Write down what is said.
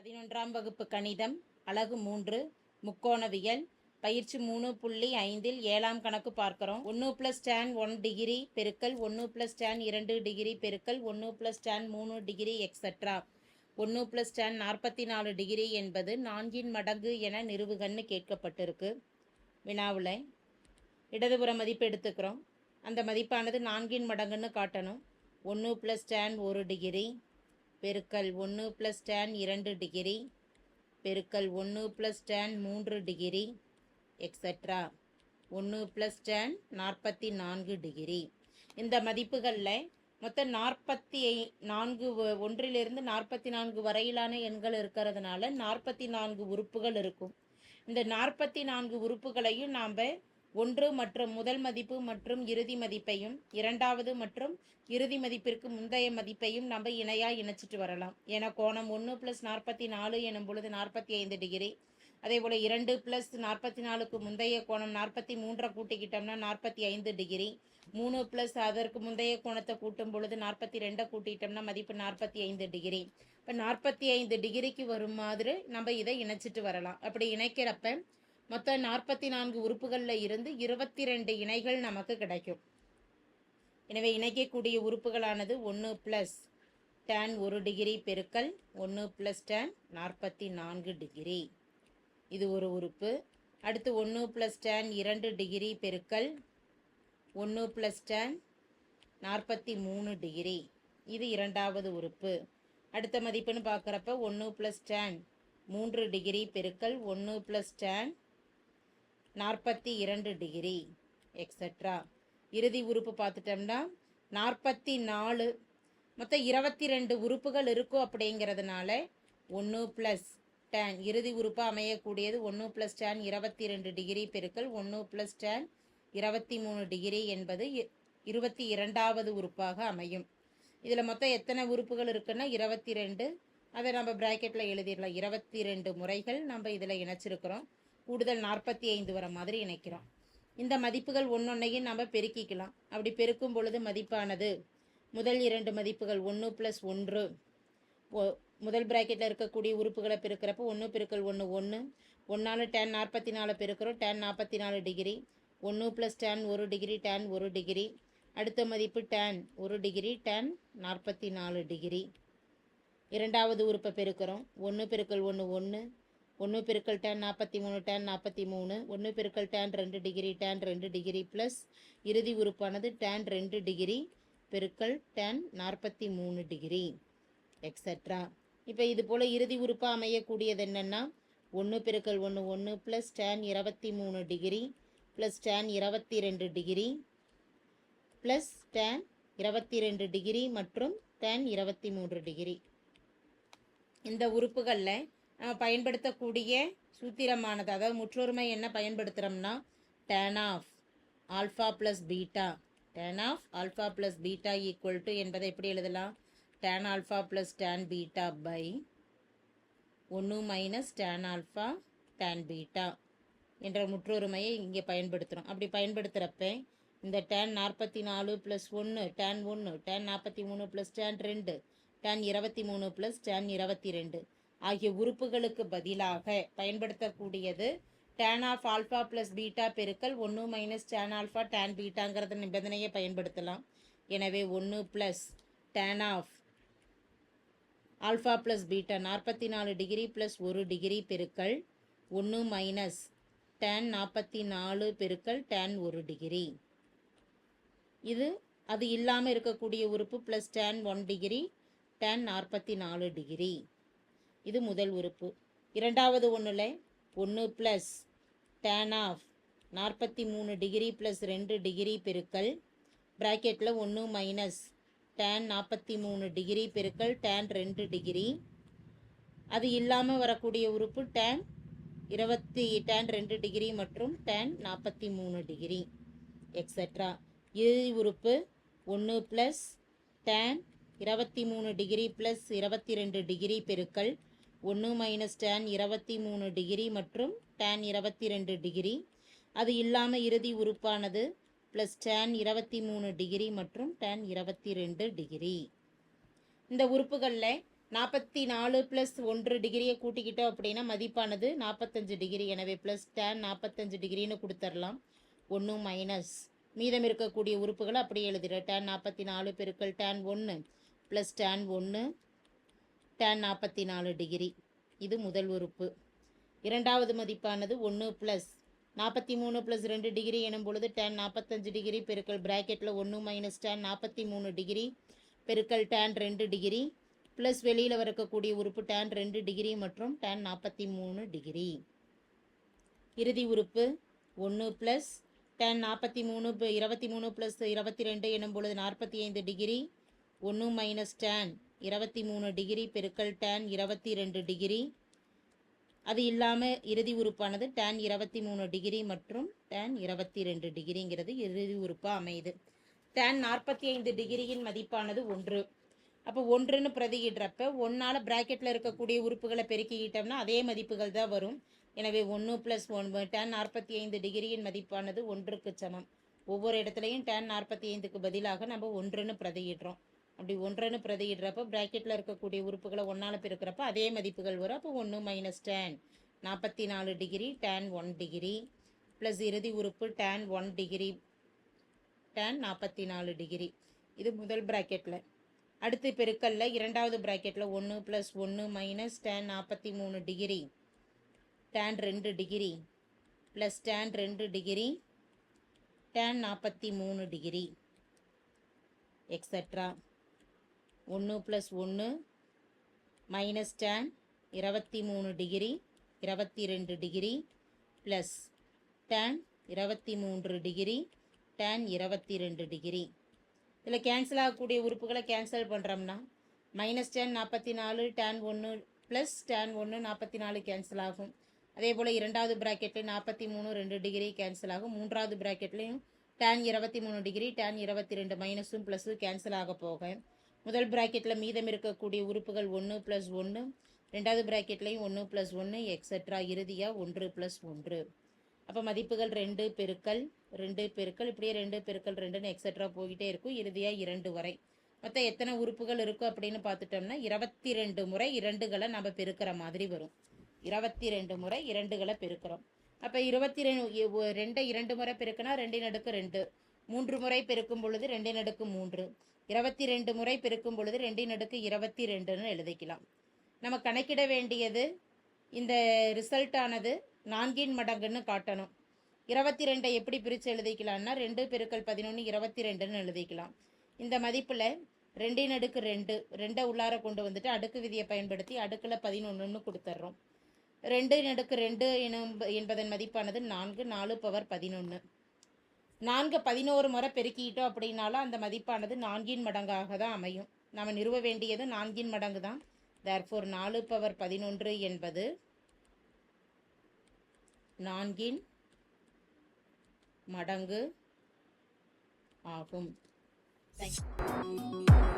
பதினொன்றாம் வகுப்பு கணிதம் அலகு மூன்று முக்கோணவியல் பயிற்சி மூணு புள்ளி ஐந்தில் ஏழாம் கணக்கு பார்க்கிறோம். ஒன்று ப்ளஸ் டேன் ஒன் டிகிரி பெருக்கல் ஒன்று ப்ளஸ் டேன் இரண்டு டிகிரி பெருக்கல் ஒன்று ப்ளஸ் டேன் மூணு டிகிரி எக்ஸட்ரா ஒன்று ப்ளஸ் டேன் நாற்பத்தி நாலு டிகிரி என்பது நான்கின் மடங்கு என நிறுவுகன்னு கேட்கப்பட்டிருக்கு. வினாவில் இடதுபுற மதிப்பு எடுத்துக்கிறோம். அந்த மதிப்பானது நான்கின் மடங்குன்னு காட்டணும். ஒன்று ப்ளஸ் டேன் ஒரு டிகிரி பெருக்கல் ஒன்று ப்ளஸ் டேன் இரண்டு டிகிரி பெருக்கல் ஒன்று ப்ளஸ் டேன் மூன்று டிகிரி எக்ஸட்ரா ஒன்று ப்ளஸ் டேன் நாற்பத்தி நான்கு டிகிரி இந்த மதிப்புகளில் மொத்தம் நாற்பத்தி நான்கு ஒன்றிலிருந்து நாற்பத்தி நான்கு வரையிலான எண்கள் இருக்கிறதுனால நாற்பத்தி நான்கு உறுப்புகள் இருக்கும். இந்த நாற்பத்தி நான்கு உறுப்புகளையும் நாம் ஒன்று மற்றும் முதல் மதிப்பு மற்றும் இறுதி மதிப்பையும் இரண்டாவது மற்றும் இறுதி மதிப்பிற்கு முந்தைய மதிப்பையும் நம்ம இணையாக இணைச்சிட்டு வரலாம். ஏன்னா கோணம் ஒன்று ப்ளஸ் நாற்பத்தி நாலு எனும் பொழுது நாற்பத்தி ஐந்து டிகிரி. அதே போல் இரண்டு ப்ளஸ் நாற்பத்தி நாலுக்கு முந்தைய கோணம் நாற்பத்தி மூன்றை கூட்டிக்கிட்டோம்னா நாற்பத்தி ஐந்து டிகிரி. மூணு ப்ளஸ் அதற்கு முந்தைய கோணத்தை கூட்டும் பொழுது நாற்பத்தி ரெண்டை கூட்டிட்டோம்னா மதிப்பு நாற்பத்தி ஐந்து டிகிரி. இப்போ நாற்பத்தி ஐந்து டிகிரிக்கு வரும் மாதிரி நம்ம இதை இணைச்சிட்டு வரலாம். அப்படி இணைக்கிறப்ப மொத்தம் நாற்பத்தி நான்கு உறுப்புகளில் இருந்து இருபத்தி ரெண்டு இணைகள் நமக்கு கிடைக்கும். எனவே இணைக்கக்கூடிய உறுப்புகளானது ஒன்று ப்ளஸ் டேன் ஒரு டிகிரி பெருக்கல் ஒன்று ப்ளஸ் டேன் நாற்பத்தி நான்கு டிகிரி இது ஒரு உறுப்பு. அடுத்து ஒன்று ப்ளஸ் டேன் இரண்டு டிகிரி பெருக்கல் ஒன்று ப்ளஸ் டேன் நாற்பத்தி மூணு டிகிரி இது இரண்டாவது உறுப்பு. அடுத்த மதிப்புன்னு பார்க்குறப்ப ஒன்று ப்ளஸ் டேன் மூன்று டிகிரி பெருக்கல் ஒன்று ப்ளஸ் டேன் நாற்பத்தி இரண்டு டிகிரி எக்ஸட்ரா இறுதி உறுப்பு பார்த்துட்டோம்னா நாற்பத்தி நாலு மொத்தம் இருபத்தி ரெண்டு உறுப்புகள் இருக்கும் அப்படிங்கிறதுனால ஒன்று ப்ளஸ் டேன் இறுதி உறுப்பாக அமையக்கூடியது ஒன்று ப்ளஸ் டேன் இருபத்தி ரெண்டு டிகிரி பெருக்கள் ஒன்று ப்ளஸ் டேன் இருபத்தி மூணு டிகிரி என்பது இருபத்தி இரண்டாவது உறுப்பாக அமையும். இதில் மொத்தம் எத்தனை உறுப்புகள் இருக்குன்னா இருபத்தி ரெண்டு அதை நம்ம ப்ராக்கெட்டில் எழுதிடலாம். இருபத்தி ரெண்டு முறைகள் நம்ம இதில் இணைச்சிருக்கிறோம். கூடுதல் நாற்பத்தி ஐந்து வர மாதிரி இணைக்கிறோம். இந்த மதிப்புகள் ஒன்றொன்னையும் நம்ம பெருக்கிக்கலாம். அப்படி பெருக்கும் பொழுது மதிப்பானது முதல் இரண்டு மதிப்புகள் ஒன்று ப்ளஸ் ஒன்று. முதல் ப்ராக்கெட்டில் இருக்கக்கூடிய உறுப்புகளை பெருக்கிறப்போ ஒன்று பெருக்கல் ஒன்று ஒன்று ஒன்றால் டேன் நாற்பத்தி நாலு பெருக்கிறோம். டேன் நாற்பத்தி நாலு டிகிரி ஒன்று ப்ளஸ் டேன் ஒரு டிகிரி டேன் ஒரு டிகிரி அடுத்த மதிப்பு டேன் ஒரு டிகிரி டேன் நாற்பத்தி நாலு டிகிரி இரண்டாவது உறுப்பை பெருக்கிறோம். ஒன்று பெருக்கல் ஒன்று ஒன்று ஒன்று பெருக்கல் டேன் நாற்பத்தி மூணு டேன் நாற்பத்தி மூணு ஒன்று பெருக்கல் டேன் ரெண்டு டிகிரி டேன் ரெண்டு டிகிரி ப்ளஸ் இறுதி உறுப்பானது டேன் ரெண்டு டிகிரி பெருக்கல் டேன் நாற்பத்தி மூணு டிகிரி எக்ஸட்ரா இப்போ இது போல் இறுதி உறுப்பாக அமையக்கூடியது என்னென்னா ஒன்று பெருக்கல் ஒன்று ஒன்று ப்ளஸ் டேன் இருபத்தி மூணு டிகிரி ப்ளஸ் டேன் இருபத்தி ரெண்டு டிகிரி ப்ளஸ் டேன் இருபத்தி ரெண்டு டிகிரி மற்றும் டேன் இருபத்தி மூன்று டிகிரி. இந்த உறுப்புகளில் நம்ம பயன்படுத்தக்கூடிய சூத்திரமானது. அதாவது முற்றொருமை என்ன பயன்படுத்துகிறோம்னா tan of alpha plus beta tan of alpha plus beta equal to என்பதை எப்படி எழுதலாம்? Tan alpha plus tan beta by ஒன்று minus tan alpha tan beta என்ற முற்றொருமையை இங்கே பயன்படுத்துகிறோம் அப்படி பயன்படுத்துகிறப்ப இந்த டேன் நாற்பத்தி நாலு ப்ளஸ் ஒன்று டேன் ஒன்று டேன் நாற்பத்தி மூணு ப்ளஸ் டேன் ரெண்டு டேன் இருபத்தி மூணு ப்ளஸ் டேன் இருபத்தி ரெண்டு. ஆகிய உறுப்புகளுக்கு பதிலாக பயன்படுத்தக்கூடியது tan of alpha plus beta பெருக்கல் ஒன்று மைனஸ் டேன் ஆல்ஃபா டேன் பீட்டாங்கிறத நிபந்தனையை பயன்படுத்தலாம். எனவே ஒன்று plus tan of alpha plus beta நாற்பத்தி நாலு டிகிரி ப்ளஸ் ஒரு டிகிரி பெருக்கல் ஒன்று மைனஸ் டேன் நாற்பத்தி நாலு பெருக்கல் டேன் ஒரு டிகிரி இது அது இல்லாமல் இருக்கக்கூடிய உறுப்பு plus tan one degree tan நாற்பத்தி நாலு டிகிரி இது முதல் உறுப்பு. இரண்டாவது ஒன்றில் ஒன்று ப்ளஸ் டேன் ஆஃப் நாற்பத்தி மூணு டிகிரி ப்ளஸ் ரெண்டு டிகிரி பெருக்கல். ப்ராக்கெட்டில் ஒன்று மைனஸ் டேன் நாற்பத்தி மூணு டிகிரி பெருக்கல் டேன் ரெண்டு டிகிரி அது இல்லாமல் வரக்கூடிய உறுப்பு டேன் இருபத்தி டேன் ரெண்டு டிகிரி மற்றும் டேன் நாற்பத்தி மூணு டிகிரி எக்ஸட்ரா இறுதி உறுப்பு ஒன்று ப்ளஸ் டேன் இருபத்தி மூணு டிகிரி ப்ளஸ் இருபத்தி ரெண்டு டிகிரி பெருக்கல். ஒன்று மைனஸ் டேன் இருபத்தி மூணு டிகிரி மற்றும் டேன் இருபத்தி ரெண்டு டிகிரி அது இல்லாமல் இறுதி உறுப்பானது ப்ளஸ் டேன் இருபத்தி மூணு டிகிரி மற்றும் டேன் இருபத்தி ரெண்டு டிகிரி இந்த உறுப்புகளில் நாற்பத்தி நாலு ப்ளஸ் ஒன்று டிகிரியை கூட்டிக்கிட்டோம் அப்படின்னா மதிப்பானது நாற்பத்தஞ்சு டிகிரி எனவே ப்ளஸ் டேன் நாற்பத்தஞ்சு டிகிரின்னு கொடுத்துர்லாம். ஒன்று மைனஸ் மீதம் இருக்கக்கூடிய உறுப்புகளை அப்படியே எழுதிட. டேன் நாற்பத்தி நாலு பெருக்கள் டேன் ஒன்று ப்ளஸ் டேன் ஒன்று டேன் நாற்பத்தி நாலு டிகிரி. இது முதல் உறுப்பு. இரண்டாவது மதிப்பானது ஒன்று ப்ளஸ் நாற்பத்தி மூணு ப்ளஸ் ரெண்டு டிகிரி எனும் பொழுது டேன் நாற்பத்தஞ்சு டிகிரி பெருக்கல் ப்ராக்கெட்டில் ஒன்று மைனஸ் டேன் நாற்பத்தி மூணு டிகிரி பெருக்கல் டேன் ரெண்டு டிகிரி ப்ளஸ் வெளியில் வரக்கூடிய உறுப்பு டேன் ரெண்டு டிகிரி மற்றும் டேன் நாற்பத்தி மூணு டிகிரி. இறுதி உறுப்பு ஒன்று ப்ளஸ் டேன் நாற்பத்தி மூணு இருபத்தி மூணு ப்ளஸ் இருபத்தி ரெண்டு எனும் பொழுது நாற்பத்தி ஐந்து டிகிரி ஒன்று மைனஸ் டேன் இருபத்தி மூணு டிகிரி பெருக்கல் டேன் இருபத்தி ரெண்டு டிகிரி. அது இல்லாமல் இறுதி உறுப்பானது டேன் இருபத்தி மூணு டிகிரி மற்றும் டேன் இருபத்தி ரெண்டு டிகிரிங்கிறது இறுதி உறுப்பாக அமையுது. டேன் நாற்பத்தி ஐந்து டிகிரியின் மதிப்பானது ஒன்று. அப்போ ஒன்றுன்னு பிரதியிடுறப்ப ஒன்றால் ப்ராக்கெட்டில் இருக்கக்கூடிய உறுப்புகளை பெருக்கிக்கிட்டோம்னா அதே மதிப்புகள் தான் வரும். எனவே ஒன்று ப்ளஸ் ஒன் டேன் நாற்பத்தி ஐந்து டிகிரியின் மதிப்பானது ஒன்றுக்கு சமம். ஒவ்வொரு இடத்துலையும் டேன் நாற்பத்தி ஐந்துக்கு பதிலாக நம்ம ஒன்றுன்னு பிரதியிடுறோம். அப்படி ஒன்றுன்னு பிரதியிடுறப்ப ப்ராக்கெட்டில் இருக்கக்கூடிய உறுப்புகளை ஒன்றால் பெருக்கிறப்ப அதே மதிப்புகள் வரும். அப்போ ஒன்று மைனஸ் டேன் நாற்பத்தி நாலு degree tan one degree plus இறுதி உறுப்பு டேன் ஒன் டிகிரி டேன் நாற்பத்தி நாலு டிகிரி இது முதல் ப்ராக்கெட்டில் அடுத்து பெருக்கல்ல இரண்டாவது ப்ராக்கெட்டில் ஒன்று ப்ளஸ் ஒன்று மைனஸ் டேன் நாற்பத்தி மூணு டிகிரி டேன் ரெண்டு டிகிரி ப்ளஸ் டேன் ரெண்டு டிகிரி டேன் நாற்பத்தி மூணு டிகிரி எக்ஸட்ரா ஒன்று ப்ளஸ் ஒன்று மைனஸ் டேன் இருபத்தி மூணு டிகிரி இருபத்தி ரெண்டு டிகிரி ப்ளஸ் டேன் இருபத்தி மூன்று டிகிரி டேன் இருபத்தி ரெண்டு டிகிரி இதில் கேன்சல் ஆகக்கூடிய உறுப்புகளை கேன்சல் பண்ணுறோம்னா மைனஸ் டேன் நாற்பத்தி நாலு டேன் ஒன்று ப்ளஸ் டேன் ஒன்று நாற்பத்தி நாலு கேன்சல் ஆகும். அதே போல் இரண்டாவது ப்ராக்கெட்லேயும் நாற்பத்தி மூணு ரெண்டு டிகிரி கேன்சல் ஆகும். மூன்றாவது ப்ராக்கெட்லேயும் டேன் இருபத்தி மூணு டிகிரி டேன் இருபத்தி ரெண்டு மைனஸும் ப்ளஸ்ஸும் கேன்சல் ஆக போக முதல் ப்ராக்கெட்டில் மீதம் இருக்கக்கூடிய உறுப்புகள் ஒன்று ப்ளஸ் ஒன்று ரெண்டாவது ப்ராக்கெட்லேயும் ஒன்று ப்ளஸ் ஒன்று எக்ஸட்ரா இறுதியாக ஒன்று ப்ளஸ் ஒன்று. அப்போ மதிப்புகள் ரெண்டு பெருக்கல் ரெண்டு பெருக்கல் இப்படியே ரெண்டு பெருக்கல் ரெண்டுன்னு எக்ஸட்ரா போய்கிட்டே இருக்கும். இறுதியாக இரண்டு வரை. மொத்தம் எத்தனை உறுப்புகள் இருக்கும் அப்படின்னு பார்த்துட்டோம்னா இருபத்தி ரெண்டு முறை இரண்டுகளை நம்ம பெருக்கிற மாதிரி வரும். இருபத்தி ரெண்டு முறை இரண்டுகளை பெருக்கிறோம். அப்போ இருபத்தி ரெண்டு ரெண்டை இரண்டு முறை பெருக்கினா ரெண்டின் அடுக்கு ரெண்டு. மூன்று முறை பெருக்கும் பொழுது ரெண்டின் அடுக்கு மூன்று. இருபத்தி ரெண்டு முறை பெருக்கும் பொழுது ரெண்டின் அடுக்கு இருபத்தி ரெண்டுன்னு எழுதிக்கலாம். நம்ம கணக்கிட வேண்டியது இந்த ரிசல்ட் ஆனது நான்கின் மடங்குன்னு காட்டணும். இருபத்தி ரெண்டை எப்படி பிரித்து எழுதிக்கலாம்னா ரெண்டு பெருக்கல் பதினொன்று இருபத்தி ரெண்டுன்னு எழுதிக்கலாம். இந்த மதிப்பில் ரெண்டின் அடுக்கு ரெண்டு ரெண்டை உள்ளார கொண்டு வந்துட்டு அடுக்கு விதியை பயன்படுத்தி அடுக்கில் பதினொன்றுன்னு கொடுத்துட்றோம் ரெண்டு அடுக்கு ரெண்டு எனும் என்பதன் மதிப்பானது நான்கு நாலு பவர் பதினொன்று நான்கு பதினோரு முறை பெருக்கிட்டோம் அப்படின்னாலும் அந்த மதிப்பானது நான்கின் மடங்காக தான் அமையும். நம்ம நிறுவ வேண்டியது நான்கின் மடங்கு தான் தேர்ஃபோர் நாலு பவர் பதினொன்று என்பது நான்கின் மடங்கு ஆகும். தேங்க்யூ